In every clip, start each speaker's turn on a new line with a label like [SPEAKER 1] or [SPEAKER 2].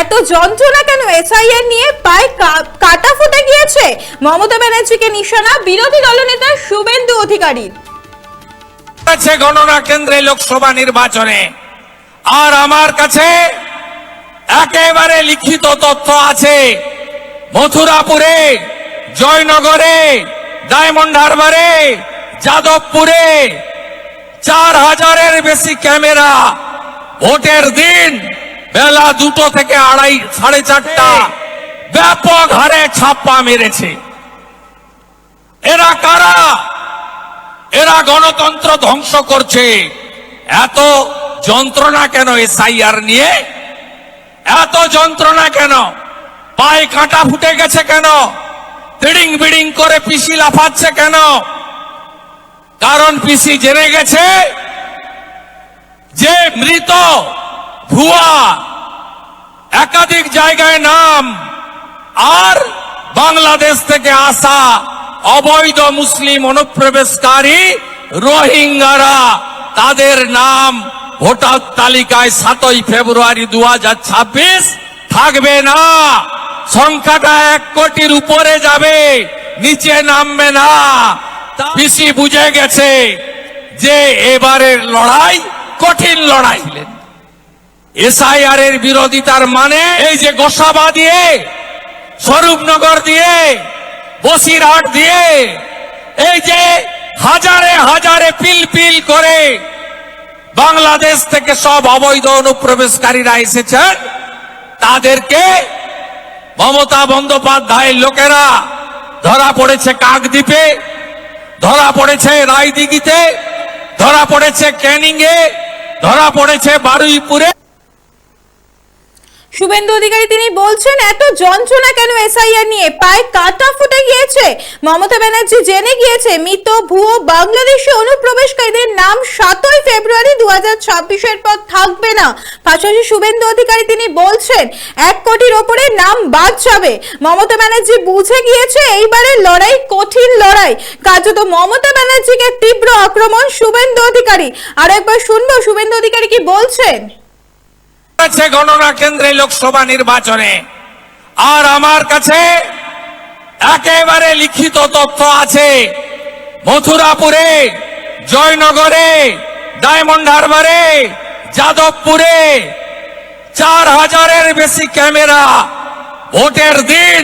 [SPEAKER 1] এত যন্ত্রণা কেন এসআইআর নিয়ে পায়ে কাটা ফুটে গিয়েছে? মমতা ব্যানার্জিকে নিশানা বিরোধী দলনেতা শুভেন্দু অধিকারী।
[SPEAKER 2] আছে গণনা কেন্দ্রে লোকসভা নির্বাচনে। আর আমার কাছে একেবারে লিখিত তথ্য আছে। মথুরাপুরে, জয়নগরে, ডায়মন্ড হারবারে, যাদবপুরে চার হাজারের বেশি ক্যামেরা। ভোটের দিন বেলা দুটো থেকে আড়াই, সাড়ে চারটা। ব্যাপক হারে ছাপ্পা মেরেছে। এরা কারা? এরা গণতন্ত্র ধ্বংস করছে। এত যন্ত্রণা কেন এসআইআর নিয়ে? এত যন্ত্রণা কেন? পায়ে কাঁটা ফুটে গেছে কেন? তিড়িং বিড়িং করে পিসি লাফাচ্ছে কেন? কারণ পিসি জেনে গেছে যে মৃত ভুয়া, একাধিক জায়গায় নাম, আর বাংলাদেশ থেকে আসা অবৈধ মুসলিম অনুপ্রবেশকারী রোহিঙ্গারা, তাদের নাম ভোটার তালিকায় সাতই ফেব্রুয়ারি দু হাজার ছাব্বিশ থাকবে না। সংখ্যাটা এক কোটির উপরে যাবে, নিচে নামবে না। পিসি বুঝে গেছে যে এবারের লড়াই কঠিন লড়াই। এসআইআর এর বিরোধিতার মানে এই যে গোসাবা দিয়ে, স্বরূপনগর দিয়ে, বসিরহাট দিয়ে, এই যে হাজারে হাজারে পিল পিল করে বাংলাদেশ থেকে সব অবৈধ অনুপ্রবেশকারীরা এসেছেন, তাদেরকে মমতা বন্দ্যোপাধ্যায়ের লোকেরা ধরা পড়েছে কাকদ্বীপে, ধরা পড়েছে রায়দিঘিতে, ধরা পড়েছে ক্যানিংয়ে, ধরা পড়েছে বারুইপুরে।
[SPEAKER 1] শুভেন্দু অধিকারী, তিনি বলছেন, এত যন্ত্রণা কেন এসআইআর নিয়ে? পায়ে কাটা ফুটে গিয়েছে। মমতা ব্যানার্জি জেনে গিয়েছে, মৃত ভুয়ো বাংলাদেশি অনুপ্রবেশকারীদের নাম সাতই ফেব্রুয়ারি দু হাজার ছাব্বিশের পর থাকবে না। পাশাপাশি শুভেন্দু অধিকারী, তিনি বলছেন, এক কোটির ওপরে নাম বাদ যাবে। মমতা ব্যানার্জি বুঝে গিয়েছে এইবারের লড়াই কঠিন লড়াই। কার্যত মমতা ব্যানার্জিকে তীব্র আক্রমণ শুভেন্দু অধিকারী। আর একবার শুনব, শুভেন্দু অধিকারী কি বলছেন?
[SPEAKER 2] আছে গণনা কেন্দ্রে লোকসভা নির্বাচনে। আর আমার কাছে একেবারে লিখিত তথ্য আছে। মথুরাপুরে, জয়নগরে, ডায়মন্ড হারবারে, যাদবপুরে চার হাজারের বেশি ক্যামেরা। ভোটের দিন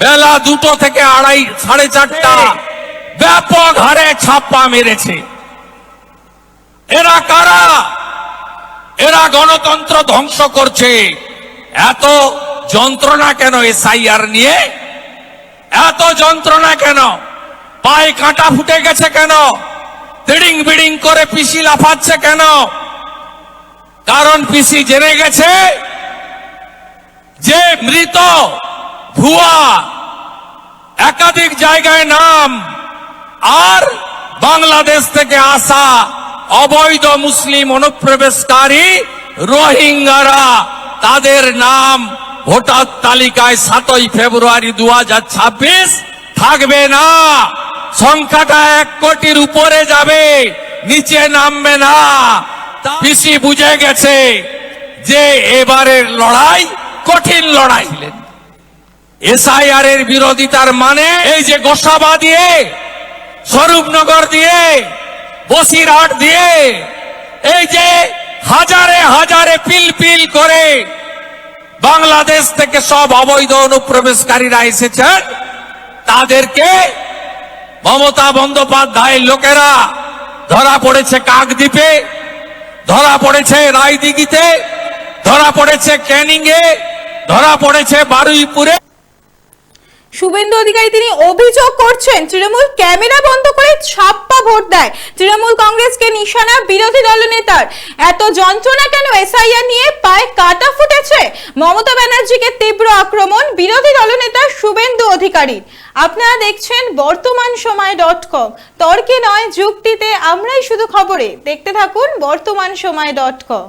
[SPEAKER 2] বেলা দুটো থেকে আড়াই, সাড়ে চারটা ব্যাপক হারে ছাপ্পা মেরেছে। এরা কারা? গণতন্ত্র ধ্বংস করছে। এত যন্ত্রণা কেন এসআইআর নিয়ে? এত যন্ত্রণা কেন? পায়ে কাঁটা ফুটে গেছে কেন? তিড়িং বিড়িং করে পিসি লাফাচ্ছে কেন? কারণ পিসি জেনে গেছে যে মৃত ভুয়া একাধিক জায়গায় নাম আর বাংলাদেশ থেকে আসা অবৈধ মুসলিম অনুপ্রবেশকারী রোহিঙ্গারা, তাদের নাম ভোটার তালিকায় সাতই ফেব্রুয়ারি দু হাজার ছাব্বিশ থাকবে না। সংখ্যাটা এক কোটির উপরে যাবে, নিচে নামবে না। পিসি বুঝে গেছে যে এবারের লড়াই কঠিন লড়াই। ছিলেন এসআইআর এর বিরোধিতার মানে এই যে গোসাবা দিয়ে, স্বরূপনগর দিয়ে, বসিরহাট দিয়ে, এই যে হাজারে হাজারে পিল পিল করে বাংলাদেশ থেকে সব অবৈধ অনুপ্রবেশকারীরা এসেছেন তাদেরকে মমতা বন্দ্যোপাধ্যায়ের লোকেরা ধরা পড়েছে কাকদ্বীপে, ধরা পড়েছে রায়দিঘিতে, ধরা পড়েছে ক্যানিংয়ে, ধরা পড়েছে বারুইপুরে।
[SPEAKER 1] শুভেন্দু অধিকারী তিনি অভিযোগ করছেন, তৃণমূল ক্যামেরা বন্ধ করে ছাপ্পা ভোট দেয়। তৃণমূল কংগ্রেসকে নিশানা বিরোধী দলনেতার। এত যন্ত্রণা কেন এসআইআর নিয়ে পায়ে কাটা ফুটেছে? মমতা ব্যানার্জিকে তীব্র আক্রমণ বিরোধী দলনেতা শুভেন্দু অধিকারী। আপনারা দেখছেন বর্তমান সময় ডট কম। তর্কে নয়, যুক্তিতে আমরাই শুধু খবরে। দেখতে থাকুন বর্তমান সময় ডট কম।